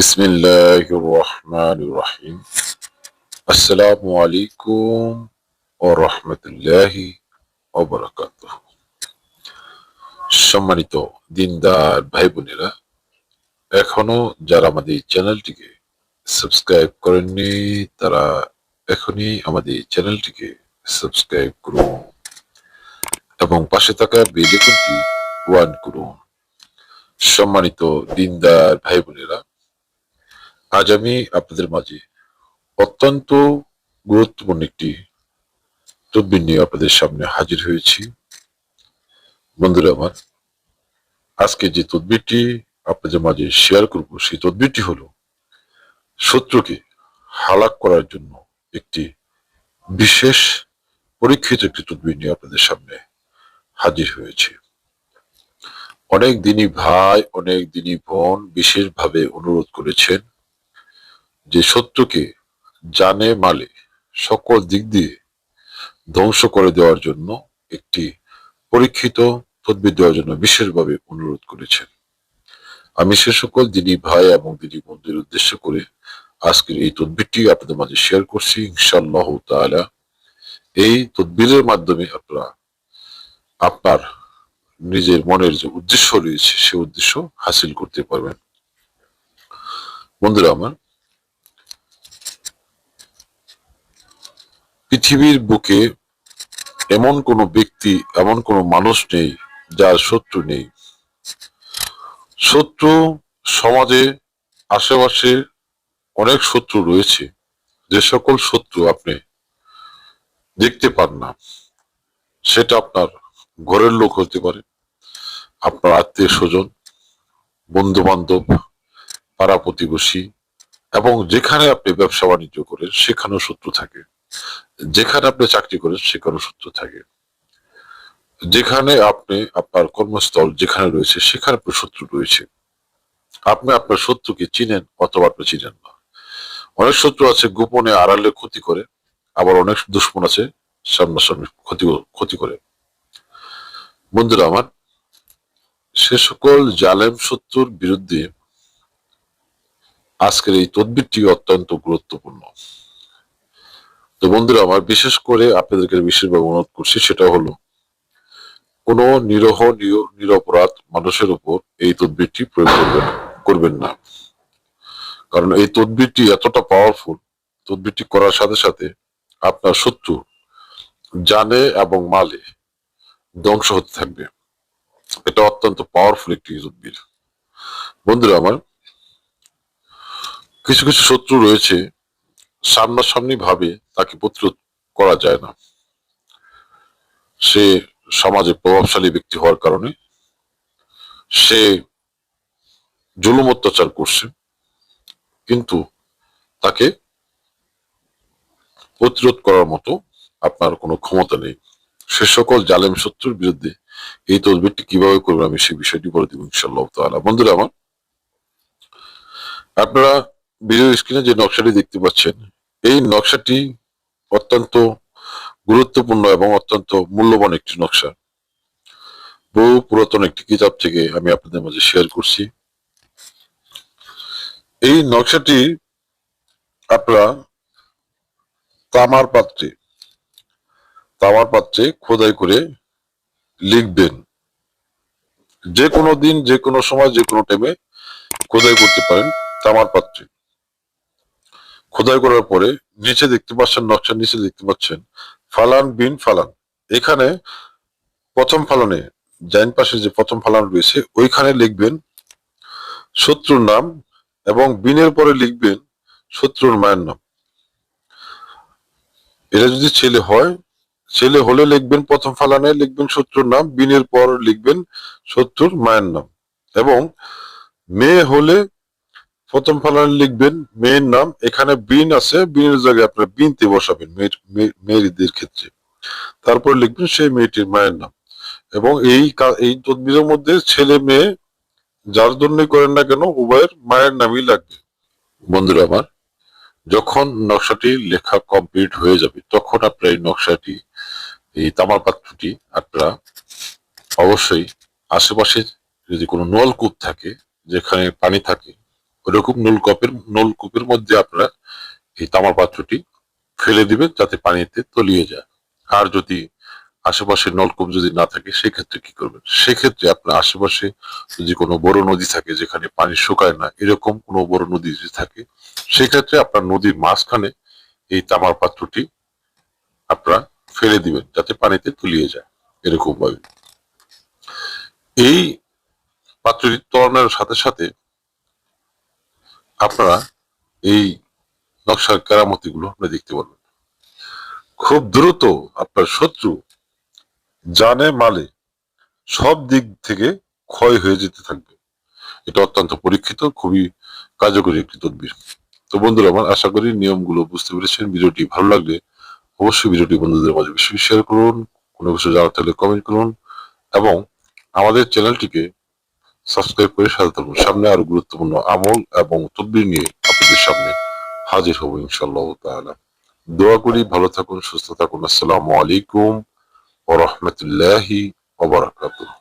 বিসমিল্লাহির রহমানির রহিম আসসালামু আলাইকুম ওয়া রাহমাতুল্লাহি ওয়া বারাকাতুহু সম্মানিত দিনদার ভাই বোনেরা এখনও যারা আমাদের চ্যানেলটিকে সাবস্ক্রাইব করেননি, তারা এখনই আমাদের চ্যানেলটিকে সাবস্ক্রাইব করুন এবং পাশে থাকা বেল আইকনটি ওয়ান করুন। সম্মানিত দিনদার ভাই বোনেরা আজ আমি আপনাদের মাঝে অত্যন্ত গুরুত্বপূর্ণ একটি তদবির নিয়ে আপনাদের সামনে হাজির হয়েছি। বন্ধুরা আমার, আজকে যে তদবিরটি আপনাদের মাঝে শেয়ার করব, সেই তদবিরটি হলো শত্রুকে হালাক করার জন্য একটি বিশেষ পরীক্ষিত একটি তদবির নিয়ে আপনাদের সামনে হাজির হয়েছে। অনেক দিনই ভাই, অনেক দিনই বোন বিশেষভাবে অনুরোধ করেছেন যে শত্রুকে জানে মালে সকল দিক দিয়ে ধ্বংস করে দেওয়ার জন্য একটি পরীক্ষিত তদবির দেওয়ার জন্য বিশেষভাবে অনুরোধ করেছেন। আমি সে সকল দিনী ভাই এবং দিনী বন্ধুদের উদ্দেশ্য করে আজকের এই তদবিরটি আপনাদের মাঝে শেয়ার করছি। ইনশাআল্লাহ তাআলা এই তদবিরের মাধ্যমে আপনারা, আপনার নিজের মনের যে উদ্দেশ্য রয়েছে, সে উদ্দেশ্য হাসিল করতে পারবেন। বন্ধুরা আমার পৃথিবীর বুকে এমন কোনো ব্যক্তি, এমন কোনো মানুষ নেই যার শত্রু নেই। শত্রু সমাজে, আশেপাশে অনেক শত্রু রয়েছে। যে সকল শত্রু আপনি দেখতে পান না, সেটা আপনার ঘরের লোক হতে পারে, আপনার আত্মীয় স্বজন বন্ধু বান্ধব পাড়া প্রতিবেশী, এবং যেখানে আপনি ব্যবসা বাণিজ্য করেন, সেখানেও শত্রু থাকে। যেখানে আপনি চাকরি করেন, সেখানেও শত্রু থাকে। যেখানে আপনি আপনার কর্মস্থল যেখানে রয়েছে, সেখানে আপনার শত্রু রয়েছে। আপনি আপনার শত্রুকে চিনেন অথবা আপনি চিনেন না। অনেক শত্রু আছে গোপনে আড়ালে ক্ষতি করে, আবার অনেক দুশ্মন আছে সামনাসামনি ক্ষতি ক্ষতি করে। বন্ধুরা আমার, সে সকল জালেম শত্রুর বিরুদ্ধে আজকের এই তদবিরটি অত্যন্ত গুরুত্বপূর্ণ। তো বন্ধুরা, আমার বিশেষ করে আপনাদেরকে বিশেষভাবে অনুরোধ করছি, সেটা হলো, কোনো নিরহ নির- নিরপরাধ মানুষের উপর এই তদবিরটি প্রয়োগ করবেন করবেন না। কারণ এই তদবিরটি এতটা পাওয়ারফুল তদবিরটি করার সাথে সাথে আপনার শত্রু জানে এবং মালে ধ্বংস হতে থাকবে। এটা অত্যন্ত পাওয়ারফুল একটি তদবির। বন্ধুরা, আমার কিছু কিছু শত্রু রয়েছে সামনাসামনি ভাবে তাকে প্রতিরোধ করা যায় না। সে সমাজে প্রভাবশালী ব্যক্তি হওয়ার কারণে সে জুলুম অত্যাচার করছে, কিন্তু তাকে প্রতিরোধ করার মতো আপনার কোনো ক্ষমতা নেই। সে সকল জালেম শত্রুর বিরুদ্ধে এই তদবিরটি কীভাবে করবেন আমি সেই বিষয়টি বলে দিব ইনশাল্লাহ তাআলা। বন্ধুরা আমার, আপনারা ভিডিও স্ক্রিনে যে নকশাটি দেখতে পাচ্ছেন, এই নকশাটি অত্যন্ত গুরুত্বপূর্ণ এবং অত্যন্ত মূল্যবান একটি নকশা। বহু পুরাতন একটি কিতাব থেকে আমি আপনাদের মাঝে শেয়ার করছি। এই নকশাটি আপনারা তামার পাত্রে তামার পাত্রে খোদাই করে লিখবেন। যে কোনো দিন যে কোনো সময় যে কোনো টাইমে খোদাই করতে পারেন তামার পাত্রে। খোদাই করার পরে নিচে দেখতে পাচ্ছেন, নকশার নিচে দেখতে পাচ্ছেন, ফালান বিন ফালান। এখানে প্রথম ফালনে, জাইন পাশে যে প্রথম ফালান রয়েছে, ওইখানে লিখবেন শত্রুর নাম এবং বিনের পরে লিখবেন শত্রুর মায়ের নাম। এটা যদি ছেলে হয়, ছেলে হলে লিখবেন প্রথম ফালানে লিখবেন শত্রুর নাম, বিনের পর লিখবেন শত্রুর মায়ের নাম এবং মেয়ে হলে প্রথম ফালানে লিখবেন মেয়ের নাম, এখানে বিন আছে, বিনের জায়গায় আপনার বিনতে বসাবেন মেয়েদের ক্ষেত্রে। তারপর লিখবেন সেই মেয়েটির মায়ের নাম। এবং এই এই তদবিরের মধ্যে ছেলে মেয়ে, যার জন্যই করেন না কেন, উভয়ের মায়ের নামই লাগবে। বন্ধুরা আমার, যখন নকশাটি লেখা কমপ্লিট হয়ে যাবে, তখন আপনার এই নকশাটি, এই তামার পাত্রটি আপনারা অবশ্যই আশেপাশে যদি কোনো নলকূপ থাকে, যেখানে পানি থাকে ওইরকম নলকূপের নলকূপের মধ্যে আপনারা এই তামার পাত্রটি ফেলে দিবেন যাতে পানিতে তলিয়ে যায়। আর যদি আশেপাশে নলকূপ যদি না থাকে, সেক্ষেত্রে কি করবেন? সেক্ষেত্রে আপনার আশেপাশে যদি কোনো বড় নদী থাকে যেখানে পানি শুকায় না, এরকম কোনো বড় নদী যদি থাকে, সেক্ষেত্রে আপনার নদীর মাঝখানে এই তামার পাত্রটি আপনারা ফেলে দিবেন যাতে পানিতে তলিয়ে যায় এরকম ভাবে এই পাত্রটি তলানোর সাথে সাথে আপনারা এই নকশার কেরামতি গুলো আপনারা দেখতে পারবেন। খুব দ্রুত আপনার শত্রু জানে মালে সব দিক থেকে ক্ষয় হয়ে যেতে থাকবে। এটা অত্যন্ত পরীক্ষিত, খুবই কার্যকরী একটি তদবির। তো বন্ধুরা, আমার আশা করি নিয়মগুলো বুঝতে পেরেছেন। ভিডিওটি ভালো লাগলে অবশ্যই ভিডিওটি বন্ধুদের মাঝে বেশি শেয়ার করুন। কোনো কিছু জানাতে হলে কমেন্ট করুন এবং আমাদের চ্যানেলটিকে সাবস্ক্রাইব করে সাথে থাকুন। সামনে আরও গুরুত্বপূর্ণ আমল এবং তদবির নিয়ে আপনাদের সামনে হাজির হব ইনশাল্লাহ তাআলা। দোয়া করি, ভালো থাকুন, সুস্থ থাকুন। আসসালামু আলাইকুম ওয়া রাহমাতুল্লাহি ওয়া বারাকাতুহু।